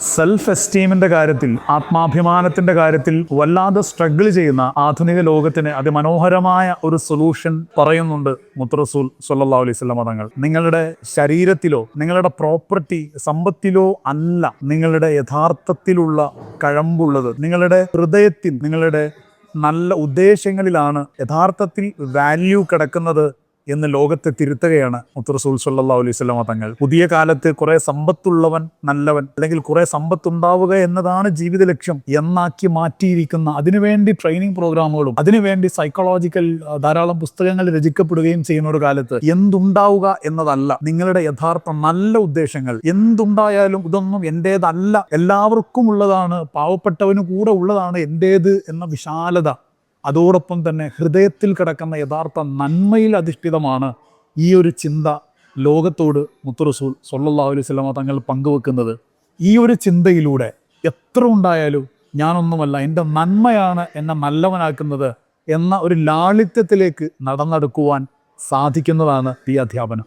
Self എസ്റ്റീമിന്റെ കാര്യത്തിൽ ആത്മാഭിമാനത്തിന്റെ കാര്യത്തിൽ വല്ലാതെ സ്ട്രഗിൾ ചെയ്യുന്ന ആധുനിക ലോകത്തിന് അതിമനോഹരമായ ഒരു സൊല്യൂഷൻ പറയുന്നുണ്ട് മുത്തറസൂൽ സല്ലാ അലൈഹി സ്വലം തങ്ങൾ നിങ്ങളുടെ ശരീരത്തിലോ നിങ്ങളുടെ പ്രോപ്പർട്ടി സമ്പത്തിലോ അല്ല നിങ്ങളുടെ യഥാർത്ഥത്തിലുള്ള കഴമ്പുള്ളത്. നിങ്ങളുടെ ഹൃദയത്തിൽ നിങ്ങളുടെ നല്ല ഉദ്ദേശങ്ങളിലാണ് യഥാർത്ഥത്തിൽ വാല്യൂ കിടക്കുന്നത് എന്ന് ലോകത്തെ തിരുത്തുകയാണ് മുത്തറസൂൽ സല്ലാ അലൈഹി സ്വലാമ തങ്ങൾ. പുതിയ കാലത്ത് കുറെ സമ്പത്തുള്ളവൻ നല്ലവൻ അല്ലെങ്കിൽ കുറെ സമ്പത്തുണ്ടാവുക എന്നതാണ് ജീവിത ലക്ഷ്യം എന്നാക്കി മാറ്റിയിരിക്കുന്ന അതിനുവേണ്ടി ട്രെയിനിങ് പ്രോഗ്രാമുകളും അതിനുവേണ്ടി സൈക്കോളജിക്കൽ ധാരാളം പുസ്തകങ്ങൾ രചിക്കപ്പെടുകയും ചെയ്യുന്ന ഒരു കാലത്ത് എന്തുണ്ടാവുക എന്നതല്ല നിങ്ങളുടെ യഥാർത്ഥ നല്ല ഉദ്ദേശങ്ങൾ. എന്തുണ്ടായാലും ഇതൊന്നും എന്റേതല്ല എല്ലാവർക്കും ഉള്ളതാണ്. പാവപ്പെട്ടവന് കൂടെ ഉള്ളതാണ് എന്റേത് എന്ന വിശാലത. അതോടൊപ്പം തന്നെ ഹൃദയത്തിൽ കിടക്കുന്ന യഥാർത്ഥ നന്മയിൽ അധിഷ്ഠിതമാണ് ഈ ഒരു ചിന്ത ലോകത്തോട് മുത്തുറസൂൽ സൊല്ലാ അലൈഹി സ്വലമ തങ്ങൾ പങ്കുവെക്കുന്നത്. ഈ ഒരു ചിന്തയിലൂടെ എത്ര ഉണ്ടായാലും ഞാനൊന്നുമല്ല എന്റെ നന്മയാണ് എന്നെ നല്ലവനാക്കുന്നത് എന്ന ഒരു ലാളിത്യത്തിലേക്ക് നടന്നെടുക്കുവാൻ സാധിക്കുന്നതാണ് ഈ അധ്യാപനം.